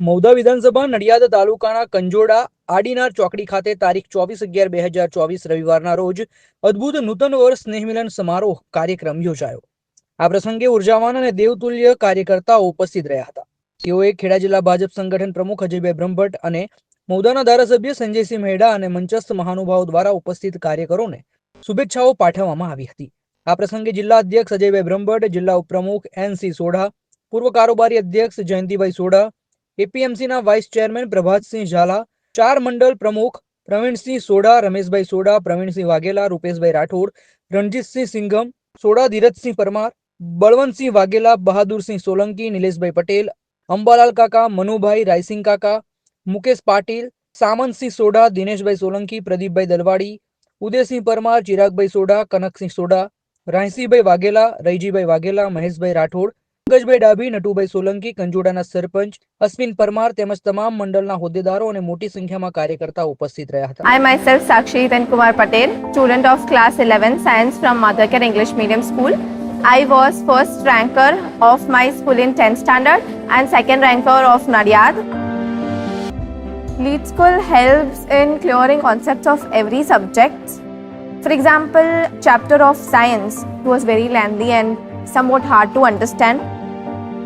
મૌદા વિધાનસભા નડિયાદ તાલુકાના કંજોડા આડીનાર ચોકડી ખાતે તારીખ ચોવીસ અગિયાર બે હજાર ચોવીસ રવિવારના રોજ અદ્ભુત નૂતન વર્ષ સ્નેહમિલન સમારોહ કાર્યક્રમ યોજાયો. આ પ્રસંગે ઉર્જાવાન અને દેવતુલ્ય કાર્યકર્તાઓ ઉપસ્થિત રહ્યા હતા. તેઓએ ખેડા જિલ્લા ભાજપ સંગઠન પ્રમુખ અજયભાઈ બ્રહ્મભટ્ટ અને મૌદાના ધારાસભ્ય સંજયસિંહ મહેડા અને મંચસ્થ મહાનુભાવો દ્વારા ઉપસ્થિત કાર્યકરોને શુભેચ્છાઓ પાઠવવામાં આવી હતી. આ પ્રસંગે જિલ્લા અધ્યક્ષ અજયભાઈ બ્રહ્મભટ્ટ, જિલ્લા ઉપપ્રમુખ એનસી સોઢા, પૂર્વ કારોબારી અધ્યક્ષ જયંતિભાઈ સોઢા એપીએમસીના વાઇસ ચેરમેન પ્રભાતસિંહ ઝાલા, ચાર મંડળ પ્રમુખ પ્રવીણસિંહ સોઢા, રમેશભાઈ સોઢા, પ્રવીણસિંહ વાઘેલા, રૂપેશભાઈ રાઠોડ, રણજીતસિંહ સિંઘમ, સોઢા ધીરજસિંહ પરમાર, બળવંતસિંહ વાઘેલા, બહાદુરસિંહ સોલંકી, નિલેશભાઈ પટેલ, અંબાલાલ કાકા, મનુભાઈ રાયસિંહ કાકા, મુકેશ પાટીલ, સામંતસિંહ સોઢા, દિનેશભાઈ સોલંકી, પ્રદીપભાઈ દલવાડી, ઉદયસિંહ પરમાર, ચિરાગભાઈ સોઢા, કનકસિંહ સોઢા, રાયસિંહભાઈ વાઘેલા રૈજીભાઈ વાઘેલા, મહેશભાઈ રાઠોડ પંકજભાઈ ડાભી નટુભાઈ સોલંકી કંજોડાના સરપંચ અશ્વિન પરમાર તેમજ તમામ મંડળના હોદ્દેદારો અને મોટી સંખ્યામાં કાર્યકર્તાઓ ઉપસ્થિત રહ્યા હતા I myself, Sakshi Then Kumar Patel, student of class 11 science from Mother Care English Medium School. I was first ranker of my school in 10th standard and second ranker of Nadiad. Lead School helps in clearing concepts of every subject. For example, chapter of science was very lengthy and somewhat hard to understand.